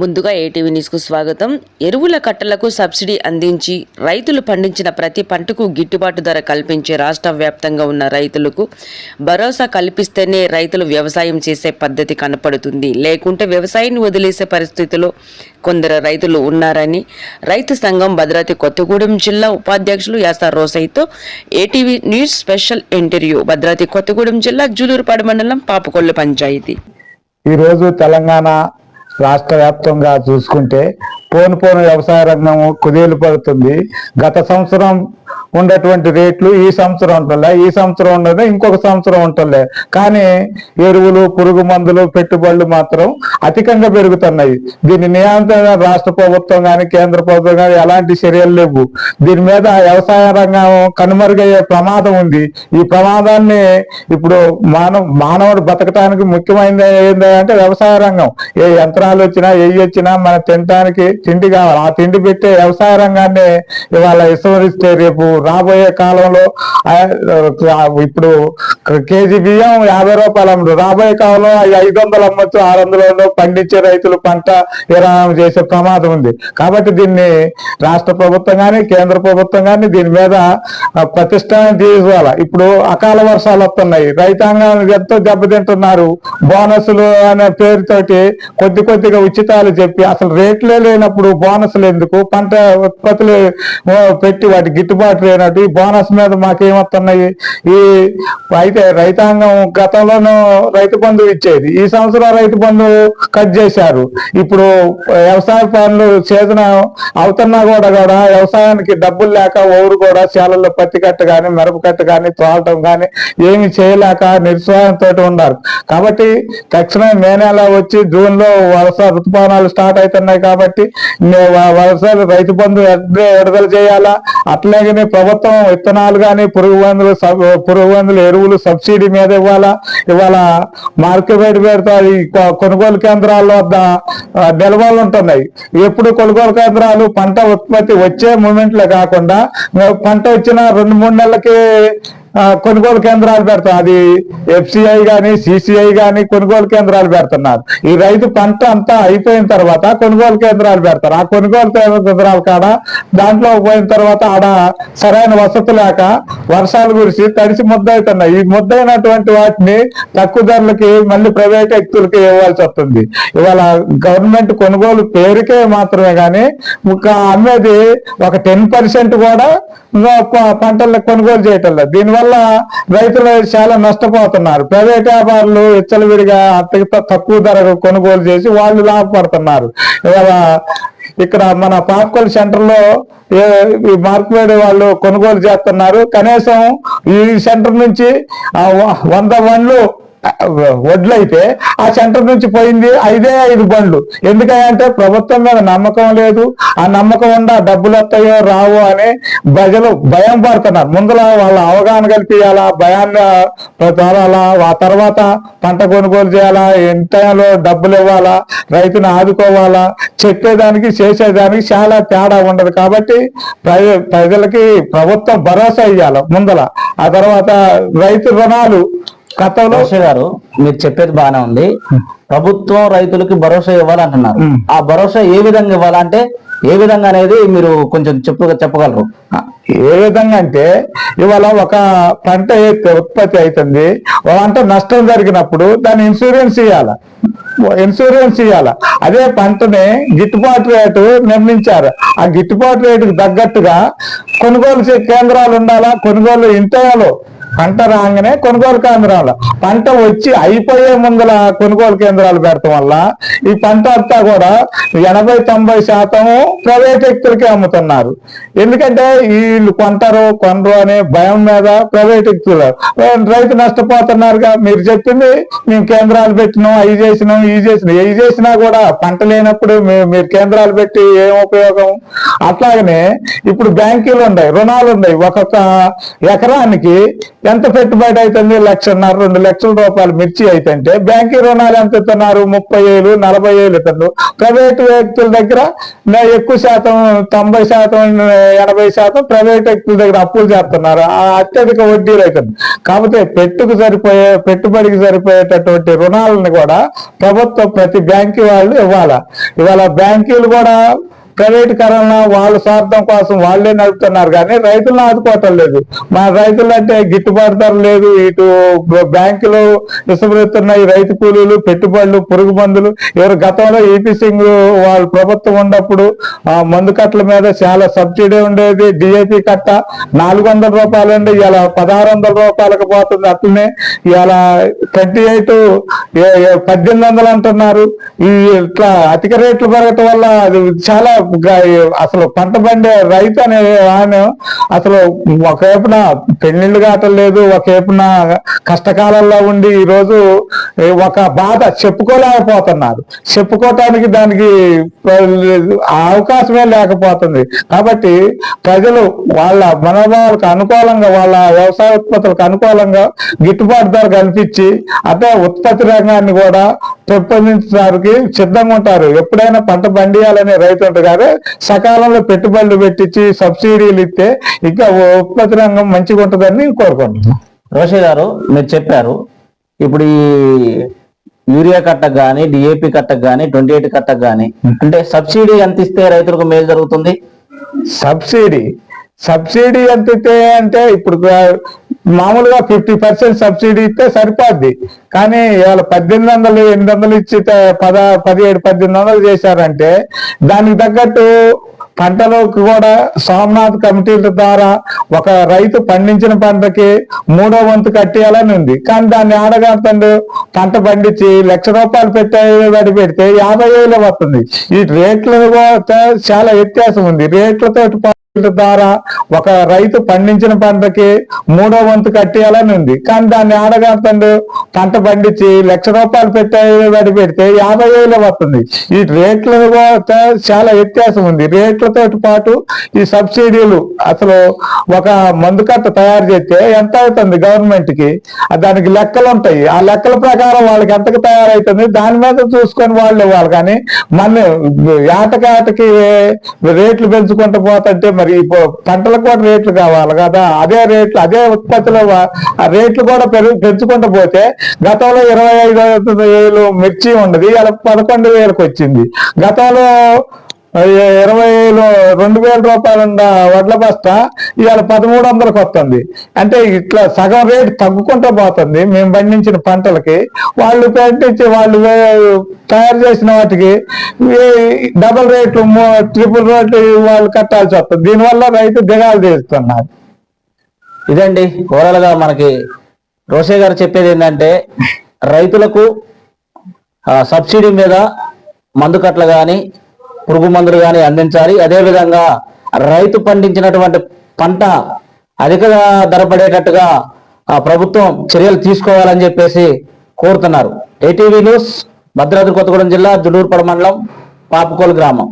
ముందుగా ఏటీవీ న్యూస్కు స్వాగతం. ఎరువుల కట్టలకు సబ్సిడీ అందించి రైతులు పండించిన ప్రతి పంటకు గిట్టుబాటు ధర కల్పించే రాష్ట్ర వ్యాప్తంగా ఉన్న రైతులకు భరోసా కల్పిస్తేనే రైతులు వ్యవసాయం చేసే పద్ధతి కనపడుతుంది. లేకుంటే వ్యవసాయాన్ని వదిలేసే పరిస్థితిలో కొందరు రైతులు ఉన్నారని రైతు సంఘం భద్రాద్రి కొత్తగూడెం జిల్లా ఉపాధ్యక్షులు యాసార్ రోసైతో ATV news special interview. Bhadradri Kothagudem జిల్లా జూలూరుపాడు మండలం పాపకొల్లు పంచాయతీ. ఈరోజు తెలంగాణ రాష్ట్ర వ్యాప్తంగా చూసుకుంటే పోను పోను వ్యవసాయ రంగం కుదేలు పడుతుంది. గత సంవత్సరం ఉన్నటువంటి రేట్లు ఈ సంవత్సరం ఉంటుండే ఈ సంవత్సరం ఉండదు ఇంకొక సంవత్సరం ఉంటుండే కానీ ఎరువులు పురుగు మందులు పెట్టుబడులు మాత్రం అధికంగా పెరుగుతున్నాయి. దీని నియంత్రణ రాష్ట్ర ప్రభుత్వం కానీ కేంద్ర ప్రభుత్వం కానీ ఎలాంటి చర్యలు లేవు. దీని మీద వ్యవసాయ రంగం కనుమరుగయ్యే ప్రమాదం ఉంది. ఈ ప్రమాదాన్ని ఇప్పుడు మానవ మానవుడు బతకటానికి ముఖ్యమైనది ఏంటంటే వ్యవసాయ రంగం. ఏ యంత్రాలు వచ్చినా ఏ వచ్చినా మన తినటానికి తిండి కావాలి. ఆ తిండి పెట్టే వ్యవసాయ రంగాన్ని ఇవాళ విస్మరిస్తే రేపు రాబోయే కాలంలో ఇప్పుడు కేజీ బియ్యం యాభై రూపాయలు అమ్ముడు. రాబోయే కాలంలో ఐదు వందలు అమ్మచ్చు ఆరు వందలలో పండించే రైతులు పంట విరామం చేసే ప్రమాదం ఉంది. కాబట్టి దీన్ని రాష్ట్ర ప్రభుత్వం కానీ కేంద్ర ప్రభుత్వం కానీ దీని మీద ప్రతిష్టానం ప్రతిష్టం తీసుకోవాలి? ఇప్పుడు అకాల వర్షాలు వస్తున్నాయి. రైతాంగం ఎంతో దెబ్బతింటున్నారు. బోనసులు అనే పేరుతోటి కొద్ది కొద్దిగా ఉచితాలు చెప్పి అసలు రేట్లే లేనప్పుడు బోనసులు ఎందుకు? పంట ఉత్పత్తులు పెట్టి వాటి గిట్టుబాటు లేనట్టు ఈ బోనస్ మీద మాకేమొస్తున్నాయి ఈ అయితే రైతాంగం గతంలోనూ రైతు బంధువు ఇచ్చేది. ఈ సంవత్సరం రైతు బంధువు కట్ చేశారు. ఇప్పుడు వ్యవసాయ పనులు సీజన్ అవుతున్నా కూడా కూడా వ్యవసాయానికి డబ్బులు లేక ఊరు కూడా చేలల్లో పత్తి కట్ట కానీ మిరపకట్ట కానీ తోలటం కానీ ఏమి చేయలేక నిరుత్సాహంతో ఉన్నారు. కాబట్టి తక్షణం మే నెల వచ్చి జూన్లో వలస ఋతుపవనాలు స్టార్ట్ అవుతున్నాయి కాబట్టి వలస రైతు బంధు విడుదల చేయాలా? అట్లాగే ప్రభుత్వం విత్తనాలు కానీ పురుగు మందులు పురుగు మందులు ఎరువులు సబ్సిడీ మీద ఇవ్వాలా? ఇవాళ మార్కెట్ రేట్ పేరుతో ఈ కొ- కొనుగోలు కేంద్రాల వద్ద నిల్వలు ఉంటున్నాయి. ఎప్పుడు కొనుగోలు కేంద్రాలు పంట ఉత్పత్తి వచ్చే మూమెంట్లే కాకుండా పంట వచ్చిన రెండు మూడు నెలలకి కొనుగోలు కేంద్రాలు పెడతాం. అది ఎఫ్సిఐ కానీ సిసిఐ కానీ కొనుగోలు కేంద్రాలు పెడుతున్నారు. ఈ రైతు పంట అంతా అయిపోయిన తర్వాత కొనుగోలు కేంద్రాలు పెడతారు. ఆ కొనుగోలు కేంద్రాల కాడ దాంట్లో పోయిన తర్వాత ఆడ సరైన వసతి లేక వర్షాలు కురిసి తడిసి ముద్దవుతున్నాయి ఈ ముద్దైనటువంటి వాటిని తక్కువ ధరలకి మళ్ళీ ప్రైవేట్ వ్యక్తులకి ఇవ్వాల్సి వస్తుంది. ఇవాళ గవర్నమెంట్ కొనుగోలు పేరుకే మాత్రమే కానీ అమ్మేది ఒక టెన్ పర్సెంట్ కూడా పంటల్లో కొనుగోలు చేయటం లేదు. దీనివల్ల రైతులు చాలా నష్టపోతున్నారు. ప్రైవేట్ వ్యాపారులు విచ్చలవిడిగా తక్కువ ధరకు కొనుగోలు చేసి వాళ్ళు లాభపడుతున్నారు. ఇక్కడ మన పాప్కోల్ సెంటర్లో ఏ- ఈ మార్కెట్ వాళ్ళు కొనుగోలు చేస్తున్నారు. కనీసం ఈ సెంటర్ నుంచి వంద బండ్లు వడ్లు అయితే ఆ సెంటర్ నుంచి పోయింది ఐదే ఐదు బండ్లు. ఎందుకంటే ప్రభుత్వం మీద నమ్మకం లేదు. ఆ నమ్మకం ఉండా డబ్బులు వస్తాయో రావో అని ప్రజలు భయం పడుతున్నారు. ముందుల వాళ్ళ అవగాహన కల్పించాలా భయాన్ని తోలాలా ఆ తర్వాత పంట కొనుగోలు చేయాలా ఎంతలో డబ్బులు ఇవ్వాలా రైతును ఆదుకోవాలా చెప్పేదానికి చేసేదానికి చాలా తేడా ఉండదు. కాబట్టి ప్రజ ప్రజలకి ప్రభుత్వం భరోసా ఇవ్వాలి ముందల. ఆ తర్వాత రైతు రుణాలు గతంలో గారు మీరు చెప్పేది బాగానే ఉంది. ప్రభుత్వం రైతులకి భరోసా ఇవ్వాలంటున్నారు. ఆ భరోసా ఏ విధంగా ఇవ్వాలంటే ఏ విధంగా అనేది మీరు కొంచెం చెప్పు చెప్పగలరు? ఏ విధంగా అంటే ఇవాళ ఒక పంట అయితే ఉత్పత్తి అవుతుంది. పంట నష్టం జరిగినప్పుడు దాని ఇన్సూరెన్స్ ఇవ్వాల ఇన్సూరెన్స్ ఇవ్వాల అదే పంటని గిట్టుబాటు రేటు నిర్ణయించారు. ఆ గిట్టుబాటు రేటుకు తగ్గట్టుగా కొనుగోలు కేంద్రాలు ఉండాలా? కొనుగోలు ఇంతలో పంట రాగానే కొనుగోలు కేంద్రాలు. పంట వచ్చి అయిపోయే ముందల కొనుగోలు కేంద్రాలు పెడతాం వల్ల ఈ పంట అంతా కూడా ఎనభై తొంభై శాతం ప్రైవేట్ వ్యక్తులకే అమ్ముతున్నారు. ఎందుకంటే వీళ్ళు కొంటారు కొనరు అనే భయం మీద ప్రైవేట్ వ్యక్తులు. రైతు నష్టపోతున్నారుగా మీరు చెప్పింది మేము కేంద్రాలు పెట్టినాం అవి చేసినాం ఇవి చేసినాం. ఇవి చేసినా కూడా పంట లేనప్పుడు మీరు కేంద్రాలు పెట్టి ఏం ఉపయోగం? అట్లాగనే ఇప్పుడు బ్యాంకులు ఉన్నాయి రుణాలు ఉన్నాయి. ఒక్కొక్క ఎకరానికి ఎంత పెట్టుబడి అవుతుంది లక్షన్నర రెండు లక్షల రూపాయలు మిర్చి అయితే బ్యాంకు రుణాలు ఎంత ఇస్తున్నారు? ముప్పై ఏళ్ళు నలభై ఏళ్ళు ఇస్తున్నారు. ప్రైవేట్ వ్యక్తుల దగ్గర ఎక్కువ శాతం తొంభై శాతం ఎనభై శాతం ప్రైవేట్ వ్యక్తుల దగ్గర అప్పులు చేస్తున్నారు. ఆ అత్యధిక వడ్డీలు అవుతుంది కాకపోతే పెట్టుకు సరిపోయే పెట్టుబడికి సరిపోయేటటువంటి రుణాలను కూడా ప్రభుత్వం ప్రతి బ్యాంకు వాళ్ళు ఇవ్వాలి? ఇవాళ బ్యాంకులు కూడా ప్రైవేట్ కరోనా వాళ్ళ స్వార్థం కోసం వాళ్ళే నడుపుతున్నారు కానీ రైతులను ఆదుకోవటం లేదు. మా రైతులు అంటే గిట్టుబాటు ధర లేదు. ఇటు బ్యాంకులు విసమృతున్నాయి రైతు కూలీలు పెట్టుబడులు పురుగు మందులు ఎవరు గతంలో ఈపీ సింగ్ వాళ్ళ ప్రభుత్వం ఉన్నప్పుడు ఆ మందు కట్టల మీద చాలా సబ్సిడీ ఉండేది. డిఏపి కట్ట నాలుగు వందల రూపాయలు అండి ఇలా పదహారు వందల రూపాయలకు పోతుంది అట్లనే. ఇలా ట్వంటీ ఎయిట్ పద్దెనిమిది వందలు అంటున్నారు. ఈ ఇట్లా అధిక రేట్లు పెరగటం వల్ల అది చాలా అసలు పంట పండే రైతు అనే ఆయన అసలు ఒకవైపున పెళ్ళిళ్ళు కావటం లేదు ఒకవైపున కష్టకాలంలో ఉండి ఈ రోజు ఒక బాధ చెప్పుకోలేకపోతున్నారు. చెప్పుకోవటానికి దానికి అవకాశమే లేకపోతుంది. కాబట్టి ప్రజలు వాళ్ళ మనోభావాలకు అనుకూలంగా వాళ్ళ వ్యవసాయ ఉత్పత్తులకు అనుకూలంగా గిట్టుబాటు ధర కల్పించి అదే ఉత్పత్తి రంగాన్ని కూడా పెంపొందించడానికి సిద్ధంగా ఉంటారు. ఎప్పుడైనా పంట పండియాలనే రైతు ఉంటారు సకాలంలో పెట్టుబడులు పెట్టించి సబ్సిడీలు ఇస్తే ఇంకా ఉత్పత్తి రంగం మంచిగా ఉంటుందని కోరుకుంటున్నాను రోషి గారు మీరు చెప్పారు. ఇప్పుడు ఈ యూరియా కట్టకు కానీ డిఏపి కట్టకు కానీ ట్వంటీ ఎయిట్ కట్టకు కానీ అంటే సబ్సిడీ ఎంత ఇస్తే రైతులకు మేలు జరుగుతుంది? సబ్సిడీ. సబ్సిడీ ఎంత ఇస్తే అంటే ఇప్పుడు మామూలుగా ఫిఫ్టీ పర్సెంట్ సబ్సిడీ ఇస్తే సరిపోద్ది. కానీ ఇవాళ పద్దెనిమిది వందలు ఎనిమిది వందలు ఇచ్చి త- పద పదిహేడు పద్దెనిమిది వందలు చేశారంటే దానికి తగ్గట్టు పంటలకు కూడా సోమనాథ్ కమిటీల ద్వారా ఒక రైతు పండించిన పంటకి మూడో వంతు కట్టేయాలని ఉంది. కానీ దాన్ని ఆడగడుతుండు పంట పండించి లక్ష రూపాయలు పెట్టే పెడితే యాభై వేలు వస్తుంది. ఈ రేట్లు కూడా చాలా వ్యత్యాసం ఉంది. రేట్లతో ద్వారా ఒక రైతు పండించిన పంటకి మూడో వంతు కట్టేయాలని ఉంది. కానీ దాన్ని ఆడగడుతుండు పంట పండించి లక్ష రూపాయలు పెట్టే పెడితే యాభై వేలు వస్తుంది. ఈ రేట్లు చాలా వ్యత్యాసం ఉంది. రేట్లతో పాటు ఈ సబ్సిడీలు అసలు ఒక మందు కట్ట తయారు చేస్తే ఎంత అవుతుంది గవర్నమెంట్కి దానికి లెక్కలు ఉంటాయి. ఆ లెక్కల ప్రకారం వాళ్ళకి ఎంతకు తయారవుతుంది దాని మీద చూసుకొని వాళ్ళు ఇవ్వాలి. కానీ మన ఏటకాటకి రేట్లు పెంచుకుంటూ పోతుంటే మరి ఇప్పుడు పంటలకు కూడా రేట్లు కావాలి కదా. అదే రేట్లు అదే ఉత్పత్తిలో ఆ రేట్లు కూడా పెరుగు పెంచుకుంటూ పోతే గతంలో ఇరవై ఐదు వేలు మిర్చి ఉండదు ఇలా పదకొండు వేలకు వచ్చింది. గతంలో ఇరవైలో ఇరవై వేలు రెండు వేల రూపాయలు ఉన్న వడ్ల బస్తా ఇవాళ పదమూడు వందలకు వస్తుంది. అంటే ఇట్లా సగం రేటు తగ్గుకుంటూ పోతుంది. మేము పండించిన పంటలకి వాళ్ళు పండించి వాళ్ళు తయారు చేసిన వాటికి డబుల్ డబల్ రేట్లు ట్రిపుల్ రేట్లు వాళ్ళు కట్టాల్సి వస్తుంది. దీనివల్ల రైతు దిగాలు తీస్తున్నారు ఇదండి ఓవరాల్గా మనకి రోషే గారు చెప్పేది ఏంటంటే రైతులకు సబ్సిడీ మీద మందు కట్టలు కానీ పురుగు మందులు కానీ అందించాలి. అదేవిధంగా రైతు పండించినటువంటి పంట అధిక ధర పడేటట్టుగా ఆ ప్రభుత్వం చర్యలు తీసుకోవాలని చెప్పేసి కోరుతున్నారు. ఏటీవీ న్యూస్ భద్రాద్రి కొత్తగూడెం జిల్లా జుడూరుపడ మండలం పాపకోలు గ్రామం.